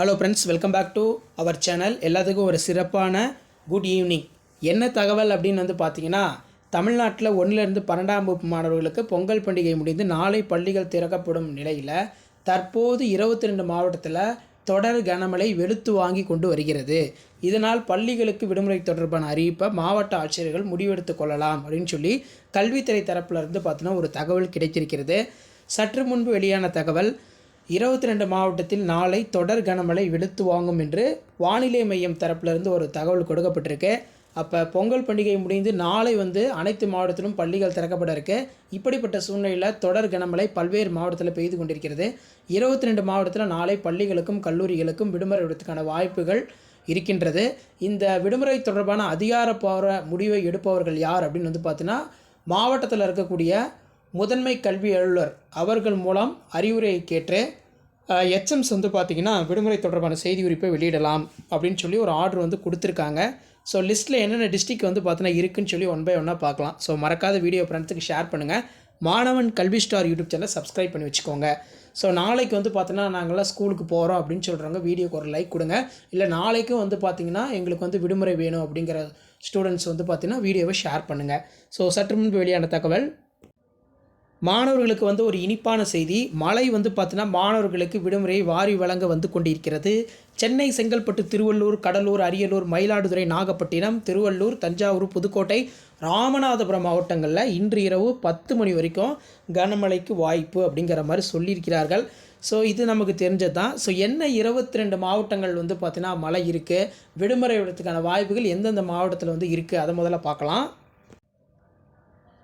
Hello friends welcome back to our channel எல்லாத்துக்கும் ஒரு சிறப்பான குட் ஈவினிங் என்ன தகவல் அப்படின்னு வந்து பார்த்தீங்கன்னா தமிழ்நாட்டில் ஒன்றிலிருந்து பன்னெண்டாம் வகுப்பு மாணவர்களுக்கு பொங்கல் பண்டிகை முடிந்து நாளை பள்ளிகள் திறக்கப்படும் நிலையில் தற்போது இருபத்தி ரெண்டு மாவட்டத்தில் தொடர் கனமழை வெளுத்து வாங்கி கொண்டு வருகிறது. இதனால் பள்ளிகளுக்கு விடுமுறை தொடர்பான அறிவிப்பை மாவட்ட ஆட்சியர்கள் முடிவெடுத்து கொள்ளலாம் அப்படின்னு சொல்லி கல்வித்துறை தரப்புல இருந்து பார்த்தீங்கன்னா ஒரு தகவல் கிடைத்திருக்கிறது. சற்று முன்பு வெளியான தகவல் இருபத்தி ரெண்டு மாவட்டத்தில் நாளை தொடர் கனமழை வெளுத்து வாங்கும் என்று வானிலை மையம் தரப்பிலிருந்து ஒரு தகவல் கொடுக்கப்பட்டிருக்கு. அப்போ பொங்கல் பண்டிகை முடிந்து நாளை வந்து அனைத்து மாவட்டத்திலும் பள்ளிகள் திறக்கப்பட இருக்கு. இப்படிப்பட்ட சூழ்நிலையில் தொடர் கனமழை பல்வேறு மாவட்டத்தில் பெய்து கொண்டிருக்கிறது. இருபத்தி ரெண்டு மாவட்டத்தில் நாளை பள்ளிகளுக்கும் கல்லூரிகளுக்கும் விடுமுறை விடுறதுக்கான வாய்ப்புகள் இருக்கின்றது. இந்த விடுமுறை தொடர்பான அதிகாரப்பூர்வ முடிவை எடுப்பவர்கள் யார் அப்படின்னு வந்து பார்த்தீங்கன்னா மாவட்டத்தில் இருக்கக்கூடிய முதன்மை கல்வி அலுவலர் அவர்கள் மூலம் அறிவுரையை கேட்டு எச்எம்ஸ் வந்து பார்த்திங்கன்னா விடுமுறை தொடர்பான செய்தி குறிப்பை வெளியிடலாம் அப்படின்னு சொல்லி ஒரு ஆர்டர் வந்து கொடுத்துருக்காங்க. ஸோ லிஸ்ட்டில் என்னென்ன டிஸ்ட்ரிக் வந்து பார்த்தீங்கன்னா இருக்குன்னு சொல்லி ஒன் பை ஒன்னாக பார்க்கலாம். ஸோ மறக்காத வீடியோ ஃப்ரெண்ட்ஸுக்கு ஷேர் பண்ணுங்கள் மாணவன் கல்வி ஸ்டார் யூடியூப் சேனலை சப்ஸ்கிரைப் பண்ணி வச்சுக்கோங்க. ஸோ நாளைக்கு வந்து பார்த்தீங்கன்னா நாங்கள்லாம் ஸ்கூலுக்கு போகிறோம் அப்படின்னு சொல்கிறவங்க வீடியோக்கு ஒரு லைக் கொடுங்க. இல்லை நாளைக்கும் வந்து பார்த்தீங்கன்னா எங்களுக்கு வந்து விடுமுறை வேணும் அப்படிங்கிற ஸ்டூடெண்ட்ஸ் வந்து பார்த்திங்கன்னா வீடியோவை ஷேர் பண்ணுங்கள் ஸோ சற்று முன்பு வெளியான தகவல் மாணவர்களுக்கு வந்து ஒரு இனிப்பான செய்தி. மழை வந்து பார்த்தீங்கன்னா மாணவர்களுக்கு விடுமுறையை வாரி வழங்க வந்து கொண்டிருக்கிறது. சென்னை செங்கல்பட்டு திருவள்ளூர் கடலூர் அரியலூர் மயிலாடுதுறை நாகப்பட்டினம் திருவள்ளூர் தஞ்சாவூர் புதுக்கோட்டை ராமநாதபுரம் மாவட்டங்களில் இன்று இரவு பத்து மணி வரைக்கும் கனமழைக்கு வாய்ப்பு அப்படிங்கிற மாதிரி சொல்லியிருக்கிறார்கள். ஸோ இது நமக்கு தெரிஞ்சது தான் ஸோ என்ன இருபத்தி ரெண்டு மாவட்டங்கள் வந்து பார்த்திங்கன்னா மழை இருக்குது விடுமுறை விடுறதுக்கான வாய்ப்புகள் எந்தெந்த மாவட்டத்தில் வந்து இருக்குது அதை முதல்ல பார்க்கலாம்.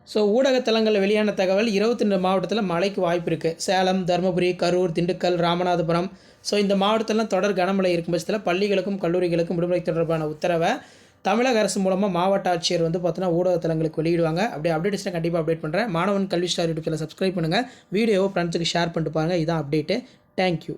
ஸோ ஊடகத்தலங்களில் வெளியான தகவல் இருபத்தி ரெண்டு மாவட்டத்தில் மழைக்கு வாய்ப்பு இருக்குது சேலம் தருமபுரி கரூர் திண்டுக்கல் ராமநாதபுரம். ஸோ இந்த மாவட்டத்திலாம் தொடர் கனமழை இருக்கும் பட்சத்தில் பள்ளிகளுக்கும் கல்லூரிகளுக்கும் விடுமுறை தொடர்பான உத்தரவை தமிழக அரசு மூலமாக மாவட்ட ஆட்சியர் வந்து பார்த்தோன்னா ஊடகத்தலங்களுக்கு வெளியிடுவாங்க. அப்படியே அப்டேட்ஸ்னால் கண்டிப்பாக அப்டேட் பண்ணுறேன் மாணவன் கல்வி ஸ்டார் யூடியூப்பில் சப்ஸ்கிரைப் பண்ணுங்கள் வீடியோவை ஃப்ரெண்ட்ஸுக்கு ஷேர் பண்ணிட்டு பாருங்கள் இதான் அப்டேட்டு தேங்க்யூ